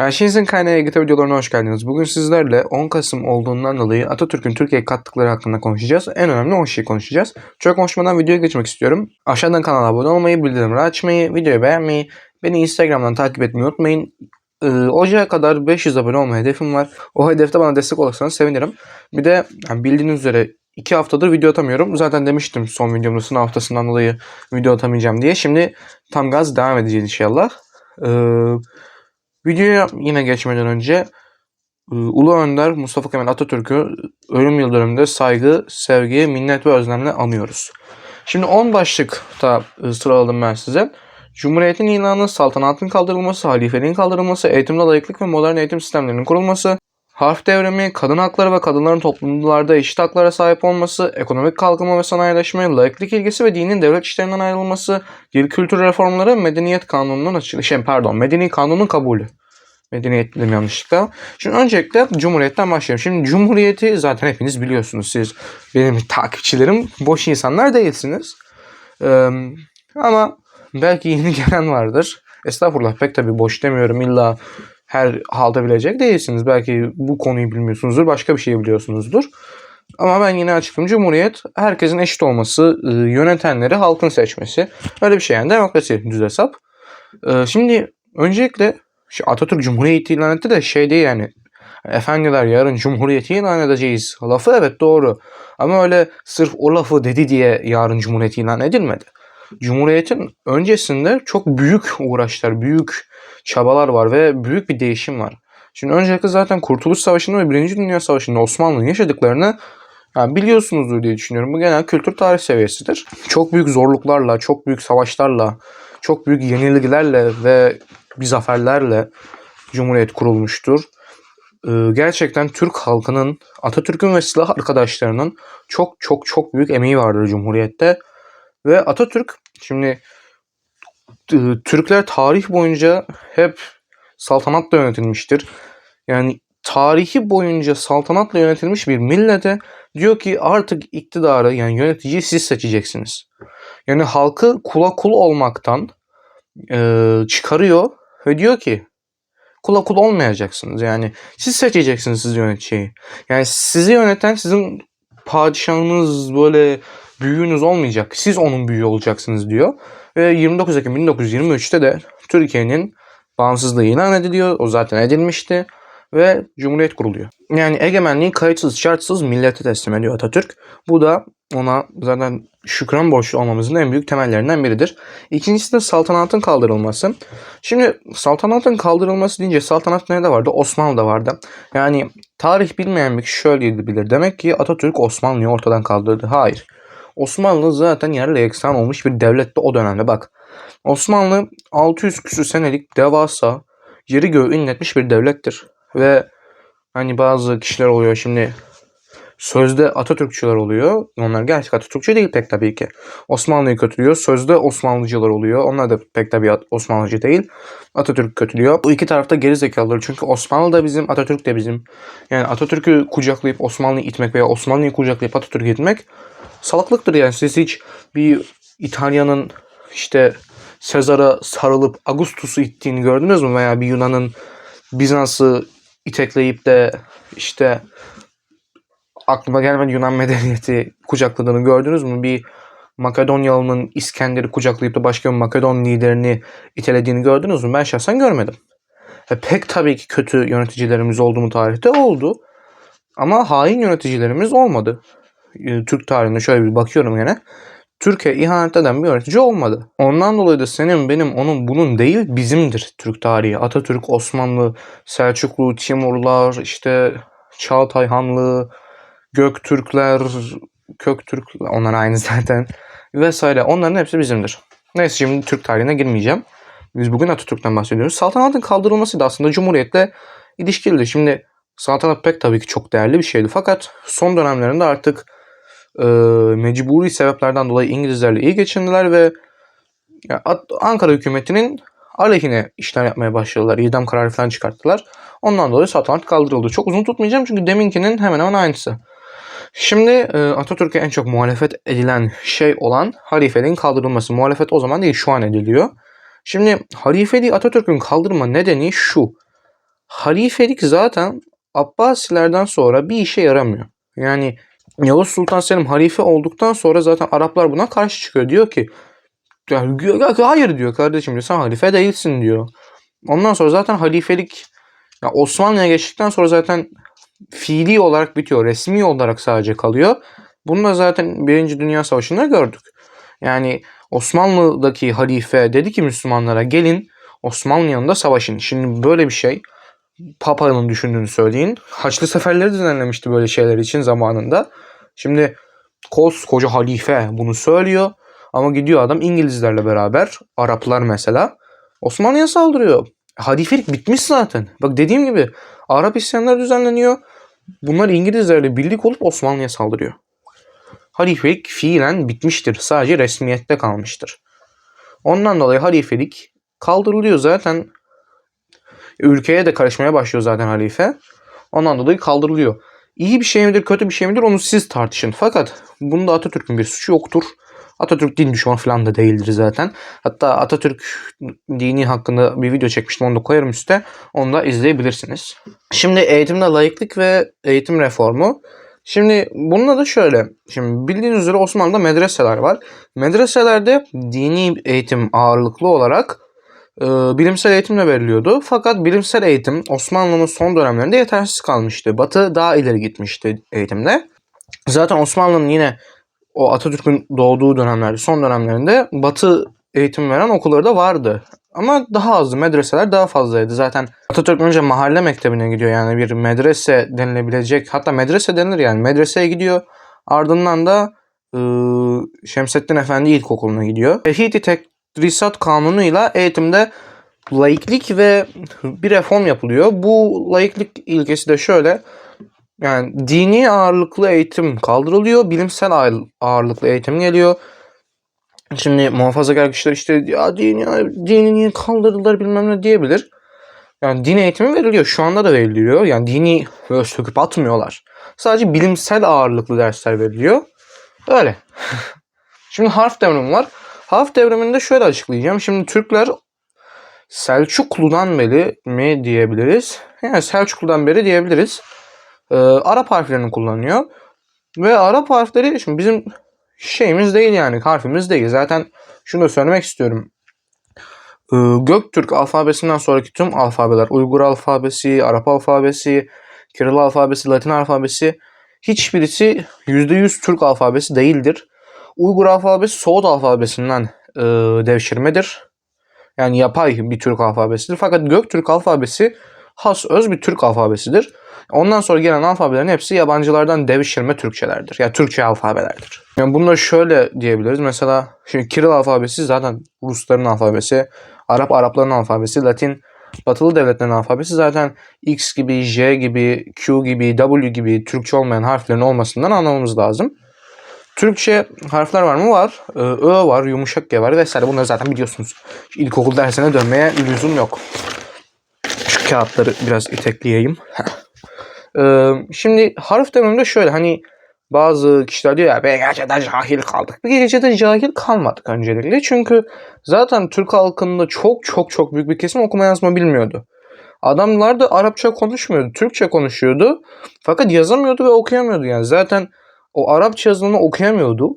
Her şeyinizin kaynağı EGT videolarına hoş geldiniz. Bugün sizlerle 10 Kasım olduğundan dolayı Atatürk'ün Türkiye'ye kattıkları hakkında konuşacağız. En önemli o şeyi konuşacağız. Çok konuşmadan videoya geçmek istiyorum. Aşağıdan kanala abone olmayı, bildirimleri açmayı, videoyu beğenmeyi, beni Instagram'dan takip etmeyi unutmayın. Ee, Ocağa kadar 500 abone olma hedefim var. O hedefte bana destek olursanız sevinirim. Bir de yani bildiğiniz üzere 2 haftadır video atamıyorum. Zaten demiştim son videomda sınav haftasından dolayı video atamayacağım diye. Şimdi tam gaz devam edeceğiz inşallah. Ee, videoya yine geçmeden önce e, Ulu Önder Mustafa Kemal Atatürk'ü ölüm yıl saygı, sevgi, minnet ve özlemle anıyoruz. Şimdi 10 başlıkta e, sıraladım ben size. Cumhuriyetin ilanı, saltanatın kaldırılması, halifeliğin kaldırılması, eğitimde layıklık ve modern eğitim sistemlerinin kurulması, harf devrimi, kadın hakları ve kadınların toplumlarda eşit haklara sahip olması, ekonomik kalkınma ve sanayileşme, layıklık ilgisi ve dinin devlet işlerinden ayrılması, dil kültür reformları, medeniyet kanununun açılışı, şey, pardon, medeni kanunun kabulü. Medeniyet dedim yanlışlıkla. Şimdi öncelikle Cumhuriyet'ten başlayalım. Şimdi Cumhuriyet'i zaten hepiniz biliyorsunuz. Siz benim takipçilerim boş insanlar değilsiniz. Ee, ama belki yeni gelen vardır. Estağfurullah pek tabii boş demiyorum. İlla her halde bilecek değilsiniz. Belki bu konuyu bilmiyorsunuzdur. Başka bir şey biliyorsunuzdur. Ama ben yine açıklayayım. Cumhuriyet herkesin eşit olması, e, yönetenleri halkın seçmesi. Öyle bir şey yani. Demokrasi düz hesap. Ee, şimdi öncelikle Atatürk Cumhuriyeti ilan etti de şey değil yani. Efendiler yarın Cumhuriyeti ilan edeceğiz. Lafı evet doğru. Ama öyle sırf o lafı dedi diye yarın Cumhuriyeti ilan edilmedi. Cumhuriyetin öncesinde çok büyük uğraşlar, büyük çabalar var ve büyük bir değişim var. Şimdi öncelikle zaten Kurtuluş Savaşı'nda ve Birinci Dünya Savaşı'nda Osmanlı'nın yaşadıklarını yani biliyorsunuzdur diye düşünüyorum. Bu genel kültür tarih seviyesidir. Çok büyük zorluklarla, çok büyük savaşlarla, çok büyük yenilgilerle ve bir zaferlerle Cumhuriyet kurulmuştur. Ee, gerçekten Türk halkının, Atatürk'ün ve silah arkadaşlarının çok çok çok büyük emeği vardır Cumhuriyet'te. Ve Atatürk şimdi Türkler tarih boyunca hep saltanatla yönetilmiştir. Yani tarihi boyunca saltanatla yönetilmiş bir millete diyor ki artık iktidarı yani yöneticiyi siz seçeceksiniz. Yani halkı kula kul olmaktan e, çıkarıyor ve diyor ki kula kul olmayacaksınız. Yani siz seçeceksiniz sizi yöneteceği. Yani sizi yöneten sizin padişahınız böyle büyüğünüz olmayacak. Siz onun büyüğü olacaksınız diyor. Ve 29 Ekim 1923'te de Türkiye'nin bağımsızlığı ilan ediliyor. O zaten edilmişti. Ve Cumhuriyet kuruluyor. Yani egemenliği kayıtsız şartsız millete teslim ediyor Atatürk. Bu da ona zaten şükran borçlu olmamızın en büyük temellerinden biridir. İkincisi de saltanatın kaldırılması. Şimdi saltanatın kaldırılması deyince saltanat nerede vardı? Osmanlı'da vardı. Yani tarih bilmeyen bir kişi şöyle bilir. Demek ki Atatürk Osmanlı'yı ortadan kaldırdı. Hayır. Osmanlı zaten yerle eksan olmuş bir devlette o dönemde bak. Osmanlı 600 küsür senelik devasa yeri göğü inletmiş bir devlettir. Ve hani bazı kişiler oluyor şimdi sözde Atatürkçüler oluyor. Onlar gerçek Atatürkçü değil pek tabii ki. Osmanlı'yı kötülüyor. Sözde Osmanlıcılar oluyor. Onlar da pek tabii Osmanlıcı değil. Atatürk kötülüyor. Bu iki tarafta geri zekalılar. Çünkü Osmanlı da bizim, Atatürk de bizim. Yani Atatürk'ü kucaklayıp Osmanlı'yı itmek veya Osmanlı'yı kucaklayıp Atatürk'ü itmek salaklıktır yani. Siz hiç bir İtalya'nın işte Sezar'a sarılıp Augustus'u ittiğini gördünüz mü? Veya bir Yunan'ın Bizans'ı itekleyip de işte aklıma gelmedi Yunan medeniyeti kucakladığını gördünüz mü? Bir Makedonyalı'nın İskender'i kucaklayıp da başka bir Makedon liderini itelediğini gördünüz mü? Ben şahsen görmedim. E pek tabii ki kötü yöneticilerimiz oldu mu tarihte? Oldu. Ama hain yöneticilerimiz olmadı. E, Türk tarihine şöyle bir bakıyorum gene. Türkiye ihanet eden bir yönetici olmadı. Ondan dolayı da senin, benim, onun, bunun değil bizimdir Türk tarihi. Atatürk, Osmanlı, Selçuklu, Timurlar, işte Çağatay Hanlığı, Göktürkler, Köktürk, onlar aynı zaten vesaire. Onların hepsi bizimdir. Neyse şimdi Türk tarihine girmeyeceğim. Biz bugün Atatürk'ten bahsediyoruz. Saltanatın kaldırılması da aslında Cumhuriyet'le ilişkilidir. Şimdi saltanat pek tabii ki çok değerli bir şeydi. Fakat son dönemlerinde artık e, mecburi sebeplerden dolayı İngilizlerle iyi geçindiler ve ya, Ankara hükümetinin aleyhine işler yapmaya başladılar. İdam kararı falan çıkarttılar. Ondan dolayı saltanat kaldırıldı. Çok uzun tutmayacağım çünkü deminkinin hemen hemen aynısı. Şimdi e, Atatürk'e en çok muhalefet edilen şey olan halifeliğin kaldırılması. Muhalefet o zaman değil şu an ediliyor. Şimdi halifeliği Atatürk'ün kaldırma nedeni şu. halifelik zaten Abbasilerden sonra bir işe yaramıyor. Yani Yavuz Sultan Selim halife olduktan sonra zaten Araplar buna karşı çıkıyor. Diyor ki yani, hayır diyor kardeşim diyor, sen halife değilsin diyor. Ondan sonra zaten halifelik ya Osmanlı'ya geçtikten sonra zaten fiili olarak bitiyor. Resmi olarak sadece kalıyor. Bunu da zaten Birinci Dünya Savaşı'nda gördük. Yani Osmanlı'daki halife dedi ki Müslümanlara gelin Osmanlı yanında savaşın. Şimdi böyle bir şey Papa'nın düşündüğünü söyleyin. Haçlı seferleri düzenlemişti böyle şeyler için zamanında. Şimdi koskoca halife bunu söylüyor. Ama gidiyor adam İngilizlerle beraber, Araplar mesela Osmanlı'ya saldırıyor. Halifelik bitmiş zaten. Bak dediğim gibi Arap isyanları düzenleniyor. Bunlar İngilizlerle birlik olup Osmanlı'ya saldırıyor. Halifelik fiilen bitmiştir. Sadece resmiyette kalmıştır. Ondan dolayı halifelik kaldırılıyor zaten. Ülkeye de karışmaya başlıyor zaten halife. Ondan dolayı kaldırılıyor. İyi bir şey midir, kötü bir şey midir onu siz tartışın. Fakat bunda Atatürk'ün bir suçu yoktur. Atatürk din düşmanı falan da değildir zaten. Hatta Atatürk dini hakkında bir video çekmiştim. Onu da koyarım üstte. Onu da izleyebilirsiniz. Şimdi eğitimde layıklık ve eğitim reformu. Şimdi bununla da şöyle. Şimdi bildiğiniz üzere Osmanlı'da medreseler var. Medreselerde dini eğitim ağırlıklı olarak e, bilimsel eğitimle veriliyordu. Fakat bilimsel eğitim Osmanlı'nın son dönemlerinde yetersiz kalmıştı. Batı daha ileri gitmişti eğitimde. Zaten Osmanlı'nın yine o Atatürk'ün doğduğu dönemlerde, son dönemlerinde Batı eğitim veren okulları da vardı. Ama daha azdı. Medreseler daha fazlaydı. Zaten Atatürk önce mahalle mektebine gidiyor. Yani bir medrese denilebilecek. Hatta medrese denilir yani. Medreseye gidiyor. Ardından da ıı, Şemsettin Efendi İlkokulu'na gidiyor. Ehiti Tedrisat Kanunu'yla eğitimde laiklik ve bir reform yapılıyor. Bu laiklik ilkesi de şöyle. Yani dini ağırlıklı eğitim kaldırılıyor. Bilimsel ağırlıklı eğitim geliyor. Şimdi muhafazakar kişiler işte ya dini, dini niye kaldırdılar bilmem ne diyebilir. Yani din eğitimi veriliyor. Şu anda da veriliyor. Yani dini böyle söküp atmıyorlar. Sadece bilimsel ağırlıklı dersler veriliyor. Öyle. Şimdi harf devrimi var. Harf devriminde şöyle açıklayacağım. Şimdi Türkler Selçuklu'dan beri mi diyebiliriz? Yani Selçuklu'dan beri diyebiliriz. Ee, Arap harflerini kullanıyor. Ve Arap harfleri şimdi bizim şeyimiz değil yani harfimiz değil. Zaten şunu da söylemek istiyorum. Ee, Göktürk alfabesinden sonraki tüm alfabeler, Uygur alfabesi, Arap alfabesi, Kiril alfabesi, Latin alfabesi hiçbirisi %100 Türk alfabesi değildir. Uygur alfabesi Soğut alfabesinden e, devşirmedir. Yani yapay bir Türk alfabesidir. Fakat Göktürk alfabesi has öz bir Türk alfabesidir. Ondan sonra gelen alfabelerin hepsi yabancılardan devşirme Türkçelerdir. Ya yani Türkçe alfabelerdir. Yani bunu da şöyle diyebiliriz. Mesela şimdi Kiril alfabesi zaten Rusların alfabesi, Arap Arapların alfabesi, Latin Batılı devletlerin alfabesi zaten X gibi, J gibi, Q gibi, W gibi Türkçe olmayan harflerin olmasından anlamamız lazım. Türkçe harfler var mı? Var. Ee, Ö var, yumuşak G var vesaire. Bunları zaten biliyorsunuz. İlkokul dersine dönmeye lüzum yok. Şu kağıtları biraz itekleyeyim. Ee, şimdi harf devriminde şöyle hani bazı kişiler diyor ya be gerçekten cahil kaldık. Bir gecede cahil kalmadık öncelikle. Çünkü zaten Türk halkında çok çok çok büyük bir kesim okuma yazma bilmiyordu. Adamlar da Arapça konuşmuyordu. Türkçe konuşuyordu. Fakat yazamıyordu ve okuyamıyordu. Yani zaten o Arapça yazılımını okuyamıyordu.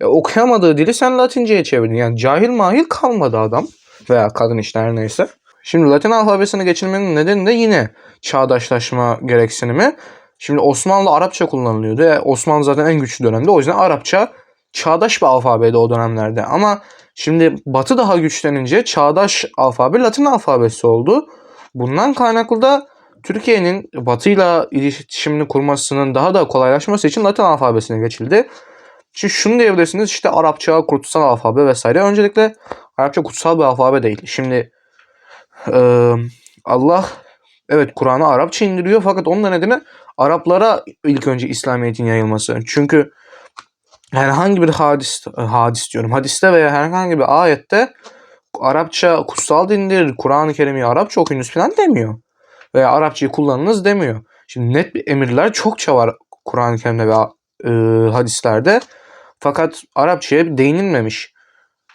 E, okuyamadığı dili sen Latince'ye çevirdin. Yani cahil mahil kalmadı adam. Veya kadın işte her neyse. Şimdi Latin alfabesine geçilmenin nedeni de yine çağdaşlaşma gereksinimi. Şimdi Osmanlı Arapça kullanılıyordu. E, Osmanlı zaten en güçlü dönemde. O yüzden Arapça çağdaş bir alfabeydi o dönemlerde. Ama şimdi Batı daha güçlenince çağdaş alfabe Latin alfabesi oldu. Bundan kaynaklı da Türkiye'nin Batı'yla iletişimini kurmasının daha da kolaylaşması için Latin alfabesine geçildi. Şimdi şunu diyebilirsiniz işte Arapça kutsal alfabe vesaire. Öncelikle Arapça kutsal bir alfabe değil. Şimdi e, Allah evet Kur'an'ı Arapça indiriyor fakat onun da nedeni Araplara ilk önce İslamiyet'in yayılması. Çünkü herhangi bir hadis, hadis diyorum hadiste veya herhangi bir ayette Arapça kutsal dindir, Kur'an-ı Kerim'i Arapça okuyunuz falan demiyor. Veya Arapçayı kullanınız demiyor. Şimdi net bir emirler çokça var Kur'an-ı Kerim'de ve e, hadislerde. Fakat Arapçaya değinilmemiş.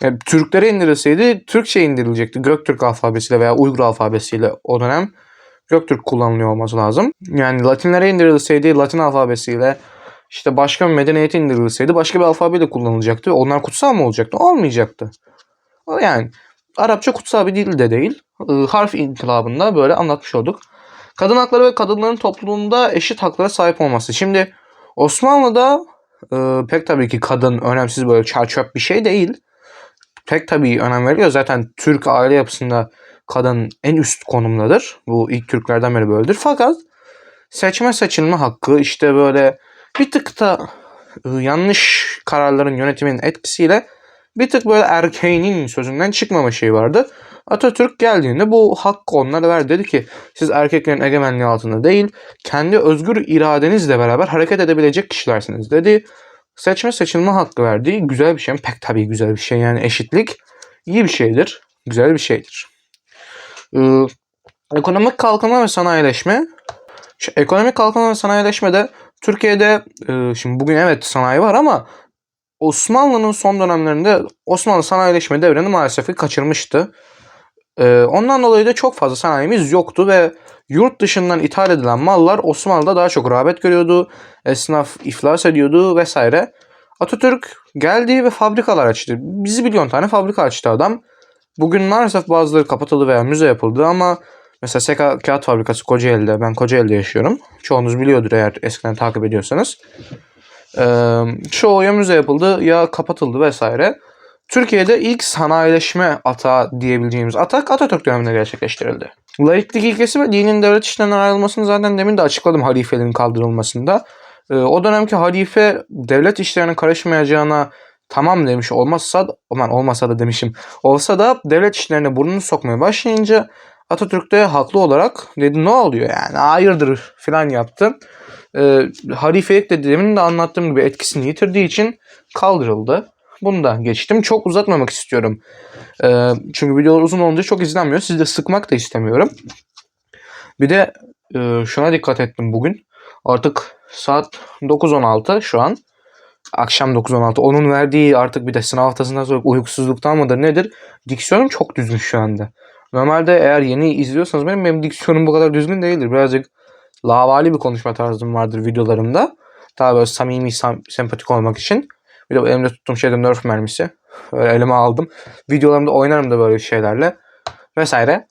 Yani Türklere indirilseydi Türkçe indirilecekti. Göktürk alfabesiyle veya Uygur alfabesiyle o dönem. Göktürk kullanılıyor olması lazım. Yani Latinlere indirilseydi Latin alfabesiyle işte başka bir medeniyete indirilseydi başka bir alfabeyle kullanılacaktı. Onlar kutsal mı olacaktı? Olmayacaktı. Yani Arapça kutsal bir dil de değil. Ee, harf inkılabında böyle anlatmış olduk. Kadın hakları ve kadınların toplumunda eşit haklara sahip olması. Şimdi Osmanlı'da e, pek tabii ki kadın önemsiz böyle çarçöp bir şey değil. Pek tabii önem veriyor. Zaten Türk aile yapısında kadın en üst konumdadır. Bu ilk Türklerden beri böyledir. Fakat seçme seçilme hakkı işte böyle bir tık da e, yanlış kararların yönetiminin etkisiyle bir tık böyle erkeğinin sözünden çıkmama şeyi vardı. Atatürk geldiğinde bu hakkı onlara verdi. Dedi ki siz erkeklerin egemenliği altında değil kendi özgür iradenizle beraber hareket edebilecek kişilersiniz dedi. Seçme seçilme hakkı verdi. Güzel bir şey mi? Pek tabii güzel bir şey. Yani eşitlik iyi bir şeydir. Güzel bir şeydir. Ee, ekonomik kalkınma ve sanayileşme. Şu ekonomik kalkınma ve sanayileşmede Türkiye'de e, şimdi bugün evet sanayi var ama Osmanlı'nın son dönemlerinde Osmanlı sanayileşme devrini maalesef ki kaçırmıştı. Ee, ondan dolayı da çok fazla sanayimiz yoktu ve yurt dışından ithal edilen mallar Osmanlı'da daha çok rağbet görüyordu. Esnaf iflas ediyordu vesaire. Atatürk geldi ve fabrikalar açtı. Bizi milyon tane fabrika açtı adam. Bugün maalesef bazıları kapatıldı veya müze yapıldı ama mesela Seka Kağıt Fabrikası Kocaeli'de. Ben Kocaeli'de yaşıyorum. Çoğunuz biliyordur eğer eskiden takip ediyorsanız. Ee, çoğu ya müze yapıldı ya kapatıldı vesaire. Türkiye'de ilk sanayileşme atağı diyebileceğimiz atak Atatürk döneminde gerçekleştirildi. Laiklik ilkesi ve dinin devlet işlerinden ayrılmasını zaten demin de açıkladım halifelerin kaldırılmasında. Ee, o dönemki halife devlet işlerine karışmayacağına tamam demiş olmazsa aman olmasa da demişim olsa da devlet işlerine burnunu sokmaya başlayınca Atatürk de haklı olarak dedi ne oluyor yani hayırdır filan yaptı. Ee, halifelik de demin de anlattığım gibi etkisini yitirdiği için kaldırıldı. Bunu da geçtim. Çok uzatmamak istiyorum. Ee, çünkü videolar uzun olunca çok izlenmiyor. Sizi de sıkmak da istemiyorum. Bir de e, şuna dikkat ettim bugün. Artık saat 9.16 şu an. Akşam 9.16. Onun verdiği artık bir de sınav haftasından sonra uykusuzluktan mıdır nedir? Diksiyonum çok düzgün şu anda. Normalde eğer yeni izliyorsanız benim, benim diksiyonum bu kadar düzgün değildir. Birazcık lavali bir konuşma tarzım vardır videolarımda. Daha böyle samimi, sam- sempatik olmak için. Bir de elimde tuttuğum şey de Nerf mermisi. Böyle elime aldım. Videolarımda oynarım da böyle şeylerle. Vesaire.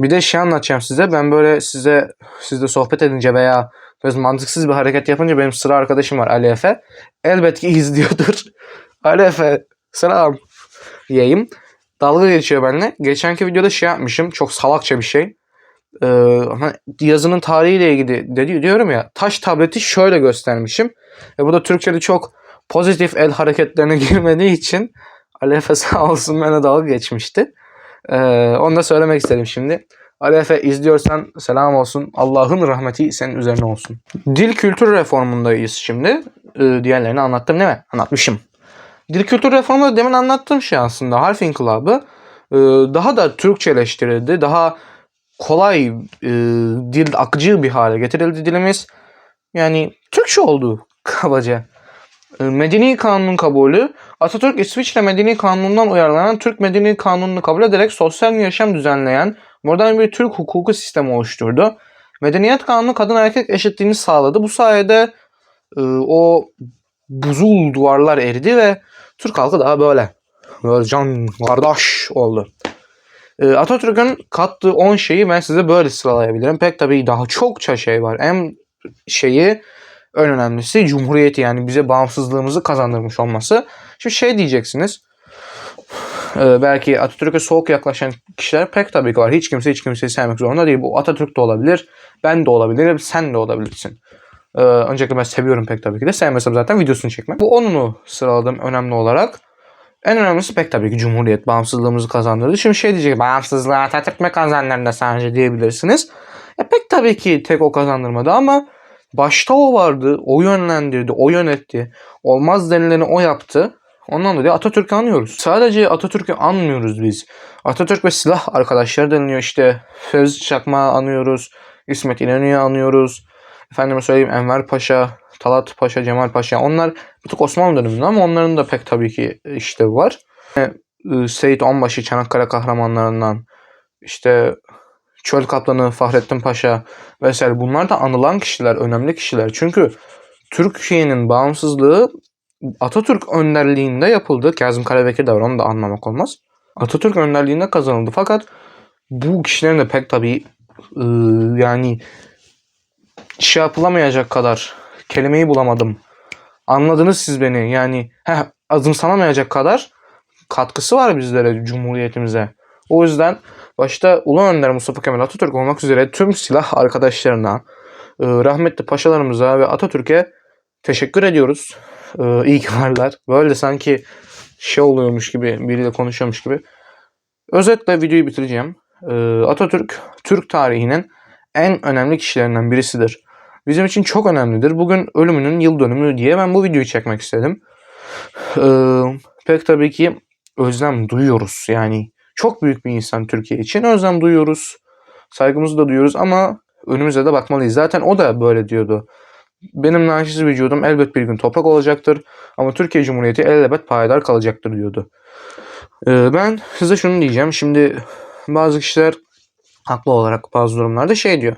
Bir de şey anlatacağım size. Ben böyle size sizle sohbet edince veya biraz mantıksız bir hareket yapınca benim sıra arkadaşım var Ali Efe. Elbet ki izliyordur. Ali Efe selam diyeyim. Dalga geçiyor benimle. Geçenki videoda şey yapmışım. Çok salakça bir şey. Ee, ama yazının tarihiyle ilgili dedi, diyorum ya. Taş tableti şöyle göstermişim. E bu da Türkçe'de çok pozitif el hareketlerine girmediği için Ali Efe sağ olsun bana dalga geçmişti. Ee, onu da söylemek istedim şimdi. Ali Efe izliyorsan selam olsun. Allah'ın rahmeti senin üzerine olsun. Dil kültür reformundayız şimdi. Ee, diğerlerini anlattım değil mi? Anlatmışım. Dil kültür reformu demin anlattığım şey aslında. Harf inkılabı e, daha da Türkçeleştirildi. Daha kolay e, dil akıcı bir hale getirildi dilimiz. Yani Türkçe oldu kabaca. E, Medeni Kanunun kabulü Atatürk İsviçre Medeni Kanunu'ndan uyarlanan Türk Medeni Kanunu'nu kabul ederek sosyal yaşam düzenleyen modern bir Türk hukuku sistemi oluşturdu. Medeniyet Kanunu kadın erkek eşitliğini sağladı. Bu sayede e, o buzul duvarlar eridi ve Türk halkı daha böyle böyle can kardeş oldu. E, Atatürk'ün kattığı 10 şeyi ben size böyle sıralayabilirim. Pek tabii daha çokça şey var. En şeyi en önemlisi cumhuriyeti yani bize bağımsızlığımızı kazandırmış olması. Şimdi şey diyeceksiniz. e, belki Atatürk'e soğuk yaklaşan kişiler pek tabii ki var. Hiç kimse hiç kimseyi sevmek zorunda değil. Bu Atatürk de olabilir. Ben de olabilirim. Sen de olabilirsin. Ee, öncelikle ben seviyorum pek tabii ki de. Sevmesem zaten videosunu çekmem. Bu onunu sıraladım önemli olarak. En önemlisi pek tabii ki Cumhuriyet bağımsızlığımızı kazandırdı. Şimdi şey diyecek bağımsızlığı Atatürk mü kazandırdı sence diyebilirsiniz. Ya pek tabii ki tek o kazandırmadı ama başta o vardı. O yönlendirdi, o yönetti. Olmaz denileni o yaptı. Ondan dolayı Atatürk'ü anıyoruz. Sadece Atatürk'ü anmıyoruz biz. Atatürk ve silah arkadaşları deniliyor işte. Fevzi Çakmağı anıyoruz. İsmet İnönü'yü anıyoruz. Efendime söyleyeyim Enver Paşa, Talat Paşa, Cemal Paşa. Onlar bir tık Osmanlı döneminde ama onların da pek tabii ki işte var. E, Seyit Onbaşı Çanakkale kahramanlarından işte Çöl Kaplanı, Fahrettin Paşa vesaire bunlar da anılan kişiler, önemli kişiler. Çünkü Türkiye'nin bağımsızlığı Atatürk önderliğinde yapıldı. Kazım Karabekir de var onu da anlamak olmaz. Atatürk önderliğinde kazanıldı. Fakat bu kişilerin de pek tabii ıı, yani şey yapılamayacak kadar kelimeyi bulamadım. Anladınız siz beni. Yani heh, azımsanamayacak kadar katkısı var bizlere, cumhuriyetimize. O yüzden başta Ulu Önder Mustafa Kemal Atatürk olmak üzere tüm silah arkadaşlarına, e, rahmetli paşalarımıza ve Atatürk'e teşekkür ediyoruz. E, iyi ki varlar. Böyle sanki şey oluyormuş gibi, biriyle konuşuyormuş gibi. Özetle videoyu bitireceğim. E, Atatürk, Türk tarihinin en önemli kişilerinden birisidir. Bizim için çok önemlidir. Bugün ölümünün yıl dönümü diye ben bu videoyu çekmek istedim. E, pek tabii ki özlem duyuyoruz. Yani çok büyük bir insan Türkiye için. Özlem duyuyoruz. Saygımızı da duyuyoruz ama önümüze de bakmalıyız. Zaten o da böyle diyordu. Benim naçiz vücudum elbet bir gün toprak olacaktır ama Türkiye Cumhuriyeti elbet payidar kalacaktır diyordu. Ee, ben size şunu diyeceğim. Şimdi bazı kişiler haklı olarak bazı durumlarda şey diyor.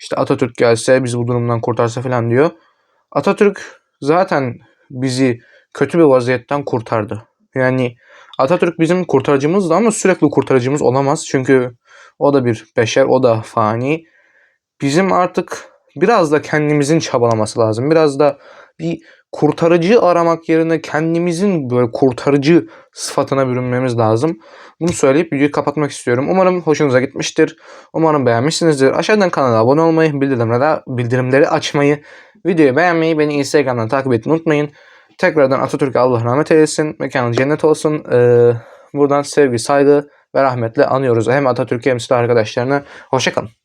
İşte Atatürk gelse bizi bu durumdan kurtarsa falan diyor. Atatürk zaten bizi kötü bir vaziyetten kurtardı. Yani Atatürk bizim kurtarıcımızdı ama sürekli kurtarıcımız olamaz. Çünkü o da bir beşer, o da fani. Bizim artık biraz da kendimizin çabalaması lazım. Biraz da bir kurtarıcı aramak yerine kendimizin böyle kurtarıcı sıfatına bürünmemiz lazım. Bunu söyleyip videoyu kapatmak istiyorum. Umarım hoşunuza gitmiştir. Umarım beğenmişsinizdir. Aşağıdan kanala abone olmayı, bildirimleri, bildirimleri açmayı, videoyu beğenmeyi, beni Instagram'dan takip etmeyi unutmayın. Tekrardan Atatürk'e Allah rahmet eylesin. Mekanı cennet olsun. Ee, buradan sevgi, saygı ve rahmetle anıyoruz. Hem Atatürk'ü hem silah arkadaşlarını. Hoşçakalın.